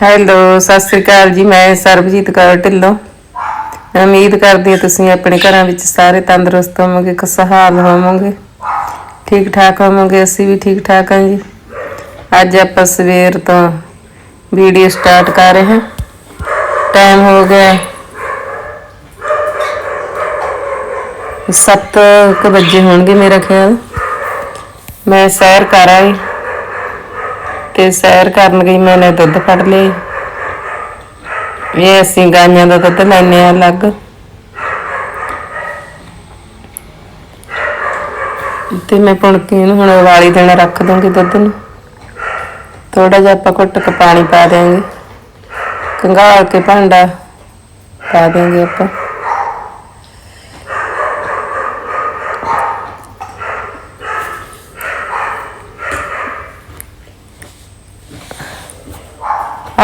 Hello Sat Sri ਅਕਾਲ ਜੀ, ਮੈਂ ਸਰਬਜੀਤ ਕੌਰ ਢਿੱਲੋਂ। ਉਮੀਦ ਕਰਦੀ ਹਾਂ ਤੁਸੀਂ ਆਪਣੇ ਘਰਾਂ ਵਿੱਚ ਸਾਰੇ ਤੰਦਰੁਸਤ ਹੋਵੋਗੇ, ਖੁਸ਼ਹਾਲ ਹੋਵੋਗੇ। ਠੀਕ ਠਾਕ ਹੋਵੋਗੇ, ਅਸੀਂ ਵੀ ਠੀਕ ਠਾਕ ਹਾਂ ਜੀ। ਅੱਜ ਆਪਾਂ ਸਵੇਰ ਤੋਂ ਵੀਡੀਓ ਸਟਾਰਟ ਕਰ ਰਹੇ ਹਾਂ। ਟਾਈਮ ਹੋ ਗਿਆ 7 ਕੁ ਵਜੇ ਹੋਣਗੇ ਮੇਰਾ ਖਿਆਲ। ਮੈਂ ਸੈਰ ਕਰ ਆਈ। ਤੇ ਸੈਰ ਕਰਨ ਗਈ ਮੈਨੇ ਦੁੱਧ ਫੜ ਲਈ ਇਹ ਅਸੀਂ ਗਾਈਆਂ ਦਾ ਦੁੱਧ ਲੈਨੇ ਆ ਅਲੱਗ। ਤੇ ਮੈਂ ਪੁਣਕੀ ਨੂੰ ਹੁਣ ਵਾਲੀ ਦੇਣਾ, ਰੱਖ ਦੂੰਗੀ ਦੁੱਧ ਨੂੰ। ਥੋੜਾ ਜਿਹਾ ਆਪਾਂ ਘੁੱਟ ਕੇ ਪਾਣੀ ਪਾ ਦੇਾਂਗੇ ਕੰਗਾਲ ਕੇ ਭਾਂਡਾ ਪਾ ਦੇਾਂਗੇ ਆਪਾਂ।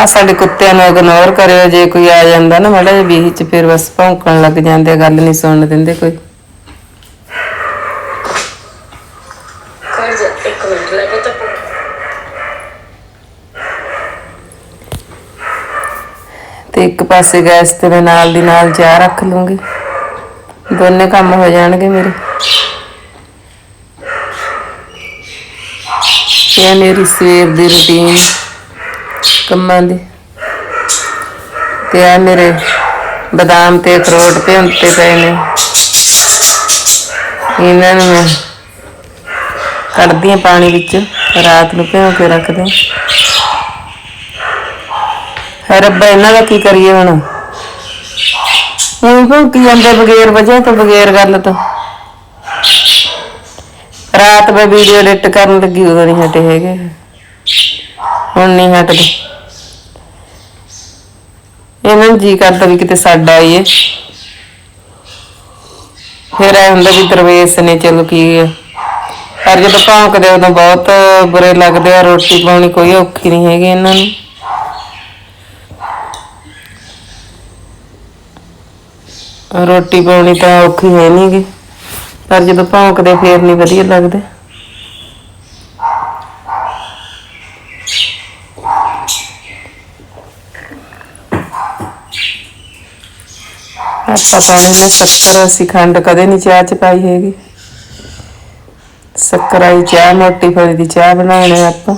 ਸਾਡੇ ਕੁੱਤਿਆਂ ਨੂੰ ਇਗਨੋਰ ਕਰਿਓ ਜੇ ਕੋਈ ਆ ਜਾਂਦਾ ਨਾ ਮਾੜਾ ਵੀਹ ਚ ਫਿਰ ਬਸ ਭੌਂਕਣ ਲੱਗ ਜਾਂਦੇ ਗੱਲ ਨਹੀਂ ਸੁਣਨ ਦਿੰਦੇ ਕੋਈ। ਤੇ ਇੱਕ ਪਾਸੇ ਗੈਸ ਤੇ ਮੈਂ ਨਾਲ ਦੀ ਨਾਲ ਚਾਹ ਰੱਖ ਲੂੰਗੀ। ਦੋਨੇ ਕੰਮ ਹੋ ਜਾਣਗੇ ਮੇਰੇ। ਇਹ ਮੇਰੀ ਸਵੇਰ ਦੀ ਰੁਟੀਨ ਕੰਮਾਂ ਦੀ। ਤੇ ਆ ਮੇਰੇ ਬਦਾਮ ਤੇ ਅਖਰੋਟ ਭਿਉਂਤੇ ਪਏ ਨੇ। ਇਹਨਾਂ ਨੂੰ ਮੈਂ ਕੱਢਦੀ ਹਾਂ ਪਾਣੀ ਵਿੱਚ, ਰਾਤ ਨੂੰ ਭਿਉਂ ਕੇ ਰੱਖਦੇ ਹੈ। ਰੱਬਾ, ਇਹਨਾਂ ਦਾ ਕੀ ਕਰੀਏ ਹੁਣ? ਹੁਣ ਭੁੱਕੀ ਜਾਂਦੇ ਬਗੈਰ ਵਜ੍ਹਾ ਤੋਂ, ਬਗੈਰ ਗੱਲ ਤੋਂ? ਰਾਤ ਮੈਂ ਵੀਡੀਓ ਐਡਿਟ ਕਰਨ ਲੱਗੀ, ਉਦੋਂ ਨਹੀਂ ਹਟੇ ਹੈਗੇ। ਹੁਣ ਨਹੀਂ ਹਟਦੇ। ਇਹਨਾਂ ਨੂੰ ਜੀ ਕਰਦਾ ਵੀ ਕਿਤੇ ਸਾਡਾ ਆਈਏ ਫਿਰ ਐ ਹੁੰਦਾ ਵੀ ਦਰਵੇਸ਼ ਨੇ ਚਲੋ ਕੀ ਹੈ ਪਰ ਜਦੋਂ ਭੌਂਕਦੇ ਉਦੋਂ ਬਹੁਤ ਬੁਰੇ ਲੱਗਦੇ ਆ, ਰੋਟੀ ਪਾਉਣੀ ਕੋਈ ਔਖੀ ਨਹੀਂ ਹੈਗੀ ਇਹਨਾਂ ਨੂੰ। ਰੋਟੀ ਪਾਉਣੀ ਤਾਂ ਔਖੀ ਹੈ ਨਹੀਂਗੀ ਪਰ ਜਦੋਂ ਭੌਂਕਦੇ ਫੇਰ ਨਹੀਂ ਵਧੀਆ ਲੱਗਦੇ। ਆਪਾਂ ਪਾਉਣੀ ਹੈ ਸ਼ੱਕਰ ਅਸੀਂ ਖੰਡ ਕਦੇ ਨਹੀਂ ਚਾਹ ਚ ਪਾਈ ਹੈਗੀ। ਸ਼ੱਕਰ ਆਈ ਚਾਹ, ਮੋਟੀ ਫਲੀ ਦੀ ਚਾਹ ਬਣਾਉਣੀ ਆਪਾਂ।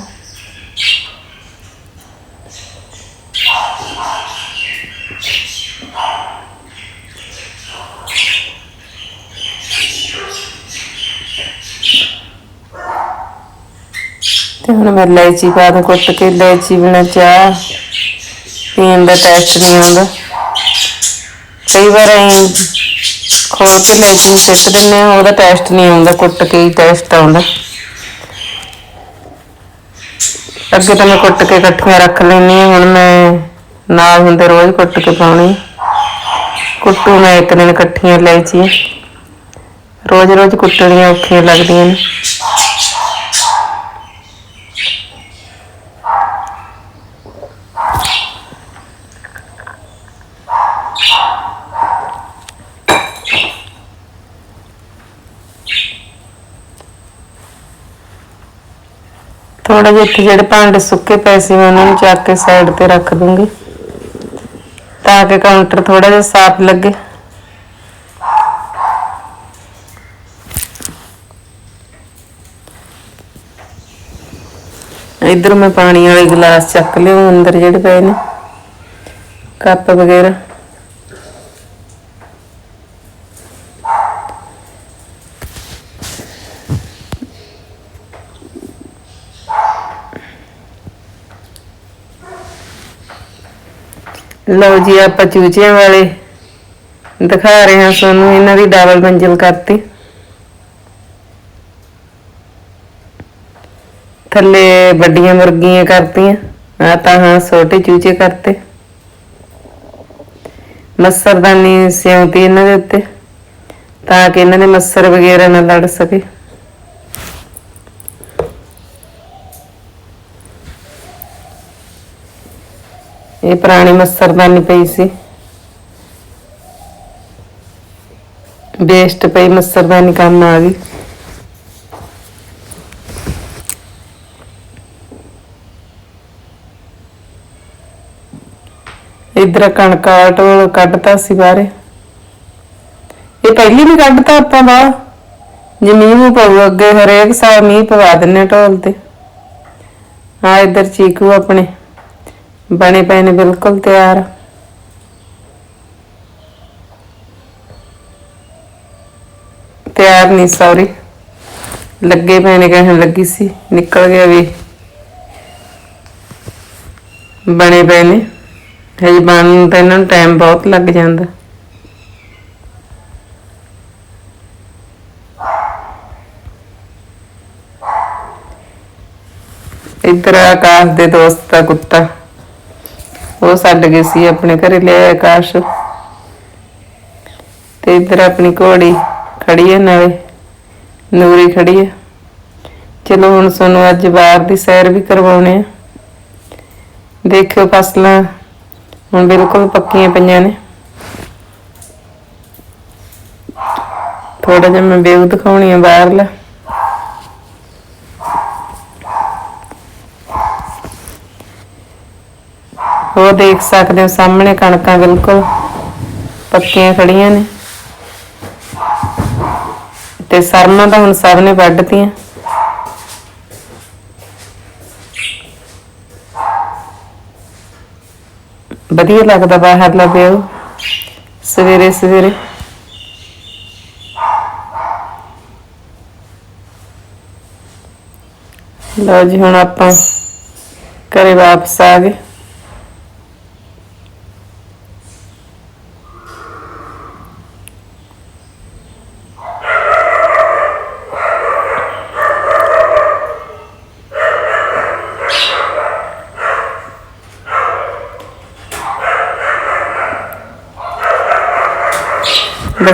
ਤੇ ਹੁਣ ਮੈਂ ਇਲਾਇਚੀ ਪਾ ਦੂੰ, ਕੁੱਟ ਕੇ ਇਲਾਇਚੀ ਬਿਨਾ ਚਾਹ, ਪੀਣ ਦਾ ਟੈਸਟ ਨਹੀਂ ਆਉਂਦਾ। ਕਈ ਵਾਰ ਅਸੀਂ ਖੋਲ ਕੇ ਇਲਾਇਚੀ ਨੂੰ ਸਿੱਟ ਦਿੰਨੇ ਆ ਉਹਦਾ ਟੈਸਟ ਨਹੀਂ ਆਉਂਦਾ, ਕੁੱਟ ਕੇ ਹੀ ਟੈਸਟ ਆਉਂਦਾ। ਅੱਗੇ ਤਾਂ ਮੈਂ ਕੁੱਟ ਕੇ ਇਕੱਠੀਆਂ ਰੱਖ ਲੈਂਦੀ ਹਾਂ, ਹੁਣ ਮੈਂ ਨਾਲ ਹੁੰਦੇ ਰੋਜ਼ ਕੁੱਟ ਕੇ ਪਾਉਣੀ। ਕੁੱਟੂ ਮੈਂ ਇੱਕ ਦਿਨ ਇਕੱਠੀਆਂ ਲੈ ਚੀ ਰੋਜ਼ ਰੋਜ਼ ਕੁੱਟਣੀਆਂ ਔਖੀਆਂ ਲੱਗਦੀਆਂ ਨੇ। ਥੋੜਾ ਜਿਹਾ ਇੱਥੇ ਜਿਹੜੇ ਭਾਂਡੇ ਸੁੱਕੇ ਪਏ ਸੀ, ਮੈਂ ਉਹਨਾਂ ਨੂੰ ਚੱਕ ਕੇ ਸਾਈਡ ਤੇ ਰੱਖ ਦੂੰਗੀ। ਤਾਂ ਕਿ ਕਾਊਂਟਰ ਥੋੜਾ ਜਿਹਾ ਸਾਫ਼ ਲੱਗੇ। ਇਧਰ ਮੈਂ ਪਾਣੀ ਵਾਲੇ ਗਲਾਸ ਚੱਕ ਲਿਓ, ਅੰਦਰ ਜਿਹੜੇ ਪਏ ਨੇ। ਕੱਪ ਵਗੈਰਾ। ਲਓ ਜੀ, ਆਪਾਂ ਚੂਚਿਆਂ ਵਾਲੇ ਦਿਖਾ ਰਹੇ ਹਾਂ ਤੁਹਾਨੂੰ, ਇਹਨਾਂ ਦੀ ਡਬਲ ਮੰਜ਼ਿਲ ਕਰਤੀ। ਥੱਲੇ ਵੱਡੀਆਂ ਮੁਰਗੀਆਂ ਕਰਤੀਆਂ ਆ ਤਾਂ ਹਾਂ, ਛੋਟੇ ਚੂਚੇ ਕਰਤੇ। ਮੱਸਰਦਾਨੀ ਸਿਉਂਤੀ ਇਹਨਾਂ ਦੇ ਉੱਤੇ, ਤਾਂ ਕਿ ਇਹਨਾਂ ਦੇ ਮੱਸਰ ਵਗੈਰਾ ਨਾ ਲੜ ਸਕੇ। ਇਹ ਪੁਰਾਣੀ ਮੱਸਰਦਾਨੀ ਪਈ ਸੀ। ਵੇਸਟ ਪਈ ਮੱਸਰਦਾਨੀ ਕੰਮ ਆ ਗਈ। ਇਧਰ ਕਣਕ ਢੋਲ ਕੱਢਤਾ ਸੀ ਬਾਰੇ ਇਹ ਪਹਿਲੀ ਵੀ ਕੱਢਤਾ ਆਪਾਂ ਬਾਹਰ ਜੇ ਮੀਂਹ ਮੂੰਹ ਪਊ ਅੱਗੇ ਹਰੇਕ ਸਾਲ ਮੀਂਹ ਪਵਾ ਦਿੰਨੇ ਢੋਲ ਤੇ। ਆ ਇਧਰ ਚੀਕੂ ਆਪਣੇ। ਬਣੇ ਪਏ ਨੇ ਬਿਲਕੁਲ ਤਿਆਰ। ਤਿਆਰ ਨਹੀਂ ਸੌਰੀ ਲੱਗੇ ਪਏ ਨੇ, ਕਹਿਣ ਲੱਗੀ ਸੀ, ਨਿਕਲ ਗਿਆ ਵੀ। ਬਣੇ ਪਏ ਨੇ। ਹਜੇ ਬਣਨ ਤਾਂ ਇਹਨਾਂ ਨੂੰ ਟਾਈਮ ਬਹੁਤ ਲੱਗ ਜਾਂਦਾ। ਇੱਧਰ ਆਕਾਸ਼ ਦੇ ਦੋਸਤ ਦਾ ਕੁੱਤਾ। ਉਹ ਛੱਡ ਗਏ ਸੀ ਆਪਣੇ ਘਰੇ, ਲੈ ਆਇਆ ਆਕਾਸ਼। ਤੇ ਇੱਧਰ ਆਪਣੀ ਘੋੜੀ ਖੜੀ ਹੈ ਨਾਲੇ, ਨੂਰੀ ਖੜੀ ਹੈ। ਚਲੋ ਹੁਣ ਸਾਨੂੰ ਅੱਜ ਬਾਹਰ ਦੀ ਸੈਰ ਵੀ ਕਰਵਾਉਣੇ ਆ। ਦੇਖਿਓ ਫਸਲਾਂ ਹੁਣ ਬਿਲਕੁਲ ਪੱਕੀਆਂ ਪਈਆਂ ਨੇ। ਥੋੜਾ ਜਿਹਾ ਮੈਂ ਵਿਊ ਦਿਖਾਉਣੀ ਆ ਬਾਹਰਲਾ। ਉਹ ਦੇਖ ਸਕਦੇ ਹੋ ਸਾਹਮਣੇ ਕਣਕਾਂ ਬਿਲਕੁਲ ਪੱਕੀਆਂ ਖੜੀਆਂ ਨੇ। ਤੇ ਸਰਮਾਂ ਤਾਂ ਹੁਣ ਸਭ ਨੇ ਵੱਢਤੀਆਂ। ਵਧੀਆ ਲੱਗਦਾ ਬਾਹਰਲਾ ਵਿਊ। ਸਵੇਰੇ ਸਵੇਰੇ। ਲਓ ਜੀ, ਹੁਣ ਆਪਾਂ ਘਰੇ ਵਾਪਸ ਆ ਗਏ।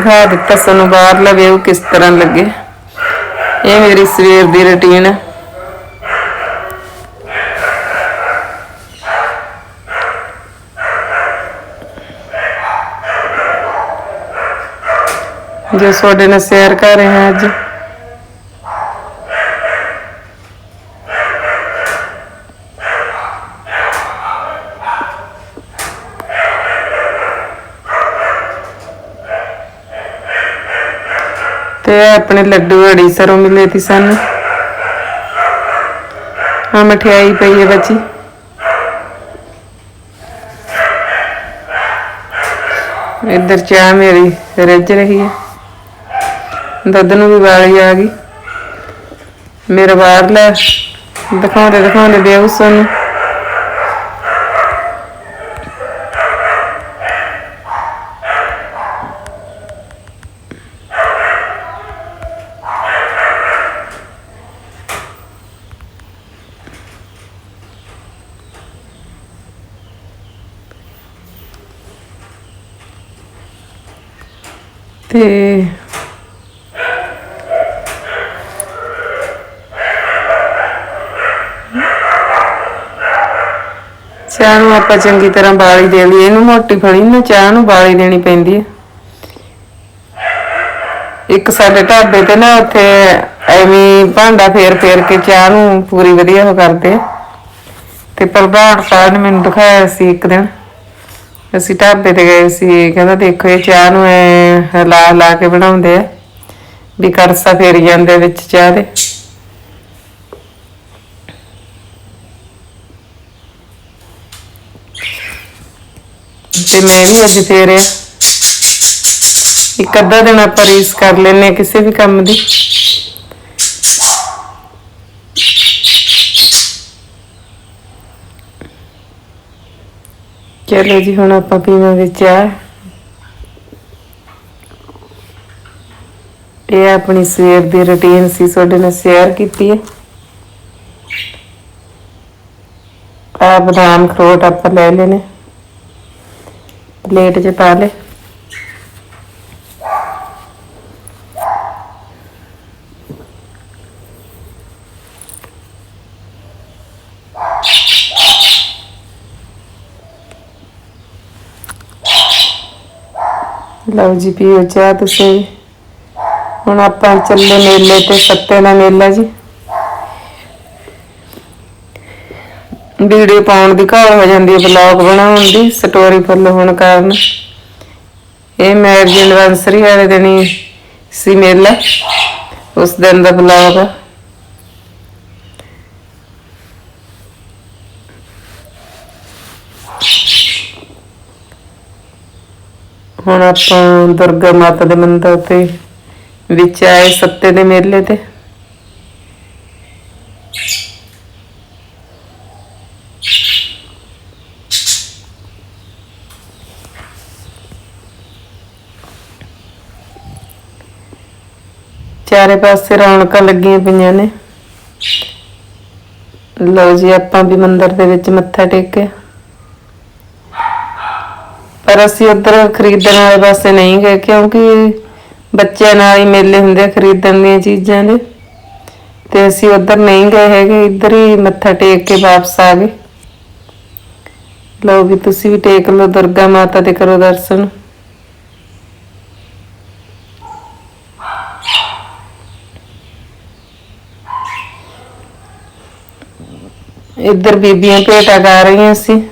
ਦਿਖਾ ਦਿੱਤਾ, ਸਾਨੂੰ ਬਾਹਰਲਾ ਵਿਊ ਕਿਸ ਤਰ੍ਹਾਂ ਲੱਗੇ। ਇਹ ਮੇਰੀ ਸਵੇਰ ਦੀ ਰੁਟੀਨ। ਹੈ ਜੋ ਤੁਹਾਡੇ ਨਾਲ ਸ਼ੇਅਰ ਕਰ ਰਹੇ ਹਾਂ ਅੱਜ। ਤੇ ਇਹ ਆਪਣੇ ਲੱਡੂ ਅੜੀ ਸਰੋਂ ਮਿਲੇ ਤੀ ਸਾਨੂੰ। ਆ ਮਠਿਆਈ ਪਈ ਹੈ ਬੱਚੀ। ਇੱਧਰ ਚਾਹ ਮੇਰੀ ਰਿੱਝ ਰਹੀ ਹੈ। ਦੁੱਧ ਨੂੰ ਵੀ ਵਾਲੀ ਆ ਗਈ। ਮੇਰਾ ਬਾਹਰਲਾ ਦਿਖਾਉਂਦੇ ਦਿਖਾਉਂਦੇ ਬੇਉ ਸਾਨੂੰ ਤੇ ਚਾਹ ਨੂੰ ਆਪਾਂ ਚੰਗੀ ਤਰ੍ਹਾਂ ਬਾਲੀ ਦੇ ਲਈ ਇਹਨੂੰ ਮੋਟੀ ਫੜੀ ਨੂੰ, ਚਾਹ ਨੂੰ ਬਾਲੀ ਦੇਣੀ ਪੈਂਦੀ ਹੈ ਇੱਕ ਸਾਡੇ ਢਾਬੇ ਤੇ ਨਾ ਉੱਥੇ ਐਵੇਂ ਭਾਂਡਾ ਫੇਰ ਫੇਰ ਕੇ ਚਾਹ ਨੂੰ ਪੂਰੀ ਵਧੀਆ ਉਹ ਕਰਦੇ ਤੇ ਪ੍ਰਭਾਤ ਸਾਹਿਬ ਨੇ ਮੈਨੂੰ ਦਿਖਾਇਆ ਸੀ ਇੱਕ ਦਿਨ। ਅਸੀਂ ਢਾਬੇ ਤੇ ਗਏ ਸੀ, ਕਹਿੰਦਾ ਦੇਖੋ ਇਹ ਚਾਹ ਨੂੰ ਐ ਹਿਲਾ ਹਿਲਾ ਕੇ ਬਣਾਉਂਦੇ ਆ, ਵੀ ਕਰਸਾ ਫੇਰ ਜਾਂਦੇ ਵਿੱਚ ਚਾਹ ਦੇ। ਤੇ ਮੈਂ ਵੀ ਅੱਜ ਫੇਰਿਆ ਇੱਕ ਅੱਧਾ ਦਿਨ ਆਪਾਂ ਰੀਸ ਕਰ ਲੈਨੇ ਆ ਕਿਸੇ ਵੀ ਕੰਮ ਦੀ। ਚਲੋ ਜੀ, ਹੁਣ ਆਪਾਂ ਪੀਵਾਂਗੇ ਚਾਹ। ਇਹ ਆਪਣੀ ਸਵੇਰ ਦੀ ਰੁਟੀਨ ਸੀ, ਤੁਹਾਡੇ ਨਾਲ ਸ਼ੇਅਰ ਕੀਤੀ ਹੈ। ਆ ਬਦਾਮ, ਖਰੋਟ ਆਪਾਂ ਲੈ ਲੈਨੇ ਪਲੇਟ 'ਚ ਪਾ ਲੈ ਲਓ ਜੀ ਪੀਓ ਚਾਹ ਤੁਸੀਂ ਹੁਣ ਆਪਾਂ ਚੱਲੇ ਮੇਲੇ ਤੇ ਸੱਤੇ ਦਾ ਮੇਲਾ ਜੀ। ਵੀਡੀਓ ਪਾਉਣ ਦੀ ਘਾਲ ਹੋ ਜਾਂਦੀ ਹੈ ਬਲੌਗ ਬਣਾਉਣ ਦੀ ਸਟੋਰੀ ਫੁੱਲ ਹੋਣ ਕਾਰਨ। ਇਹ ਮੈਰਿਜ ਐਨਵਰਸਰੀ ਵਾਲੇ ਦਿਨ ਸੀ ਮੇਲਾ, ਉਸ ਦਿਨ ਦਾ ਬਲੌਗ ਹੁਣ ਆਪਾਂ ਦੁਰਗਾ ਮਾਤਾ ਦੇ ਮੰਦਿਰ ਤੇ ਵਿੱਚ ਆਏ ਸੱਤੇ ਦੇ ਮੇਲੇ ਤੇ। ਚਾਰੇ ਪਾਸੇ ਰੌਣਕਾਂ ਲੱਗੀਆਂ ਪਈਆਂ ਨੇ। ਲਓ ਜੀ, ਆਪਾਂ ਵੀ ਮੰਦਿਰ ਦੇ ਵਿੱਚ ਮੱਥਾ ਟੇਕਿਆ। ਪਰ ਅਸੀਂ ਉਧਰ ਖਰੀਦਣ ਵਾਲੇ ਪਾਸੇ ਨਹੀਂ ਗਏ, ਕਿਉਂਕਿ ਬੱਚਿਆਂ ਨਾਲ ਹੀ ਮੇਲੇ ਹੁੰਦੇ ਖਰੀਦਣ ਦੀਆਂ ਚੀਜ਼ਾਂ ਦੇ। ਤੇ ਅਸੀਂ ਉਧਰ ਨਹੀਂ ਗਏ ਹੈਗੇ, ਇੱਧਰ ਹੀ ਮੱਥਾ ਟੇਕ ਕੇ ਵਾਪਸ ਆ ਗਏ। ਲਓ ਵੀ ਤੁਸੀਂ ਵੀ ਟੇਕ ਲਓ, ਦੁਰਗਾ ਮਾਤਾ ਦੇ ਕਰੋ ਦਰਸ਼ਨ। ਇੱਧਰ ਬੀਬੀਆਂ ਭੇਟਾ ਗਾ ਰਹੀਆਂ ਸੀ।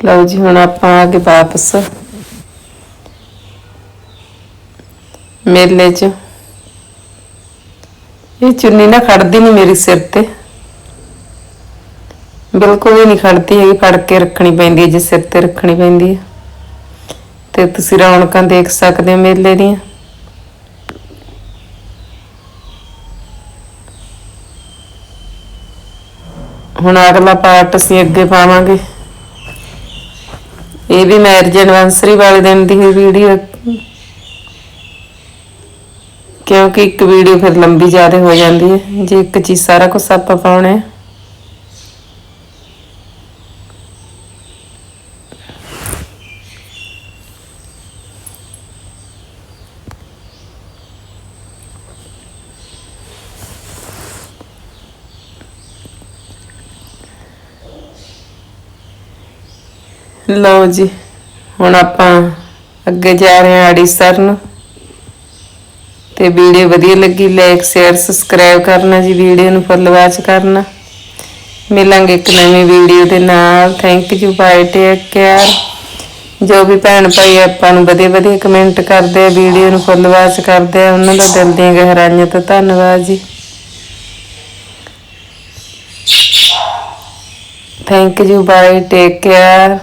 ਲਓ ਜੀ, ਹੁਣ ਆਪਾਂ ਆ ਗਏ ਵਾਪਸ। ਮੇਲੇ 'ਚ। ਇਹ ਚੁੰਨੀ ਨਾ ਖੜਦੀ ਨਹੀਂ ਮੇਰੇ ਸਿਰ ਤੇ। ਬਿਲਕੁਲ ਵੀ ਨਹੀਂ ਖੜਦੀ ਹੈਗੀ, ਫੜ ਕੇ ਰੱਖਣੀ ਪੈਂਦੀ ਹੈ ਜੇ, ਸਿਰ ਤੇ ਰੱਖਣੀ ਪੈਂਦੀ ਹੈ। ਤੇ ਤੁਸੀਂ ਰੌਣਕਾਂ ਦੇਖ ਸਕਦੇ ਹੋ ਮੇਲੇ ਦੀਆਂ। ਹੁਣ ਅਗਲਾ ਪਾਰਟ ਅਸੀਂ ਅੱਗੇ ਪਾਵਾਂਗੇ। ਇਹ ਵੀ ਮੈਰਿਜ ਐਨਵਰਸਰੀ ਵਾਲੇ ਦਿਨ ਦੀ ਹੀ ਵੀਡੀਓ ਕਿਉਂਕਿ ਇੱਕ ਵੀਡੀਓ ਫਿਰ ਲੰਬੀ ਜ਼ਿਆਦਾ ਹੋ ਜਾਂਦੀ ਹੈ। ਜੇ ਇੱਕ ਚੀਜ਼ ਸਾਰਾ ਕੁਝ ਆਪਾਂ ਪਾਉਣਾ ਲਓ ਜੀ, ਹੁਣ ਆਪਾਂ ਅੱਗੇ ਜਾ ਰਹੇ ਹਾਂ ਆੜੀਸਰ ਨੂੰ। ਤੇ ਵੀਡੀਓ ਵਧੀਆ ਲੱਗੀ ਲਾਈਕ ਸ਼ੇਅਰ ਸਬਸਕ੍ਰਾਈਬ ਕਰਨਾ ਜੀ, ਵੀਡੀਓ ਨੂੰ ਫੁੱਲ ਵਾਚ ਕਰਨਾ। ਮਿਲਾਂਗੇ ਇੱਕ ਨਵੀਂ ਵੀਡੀਓ ਦੇ ਨਾਲ। Thank you bye take care ਜੋ ਵੀ ਭੈਣ ਭਾਈ ਆਪਾਂ ਨੂੰ ਵਧੀਆ ਵਧੀਆ ਕਮੈਂਟ ਕਰਦੇ ਆ, ਵੀਡੀਓ ਨੂੰ ਫੁੱਲ ਵਾਚ ਕਰਦੇ ਆ, ਉਹਨਾਂ ਦਾ ਦਿਲ ਦੀਆਂ ਗਹਿਰਾਈਆਂ ਤੋਂ ਧੰਨਵਾਦ ਜੀ। Thank you bye take care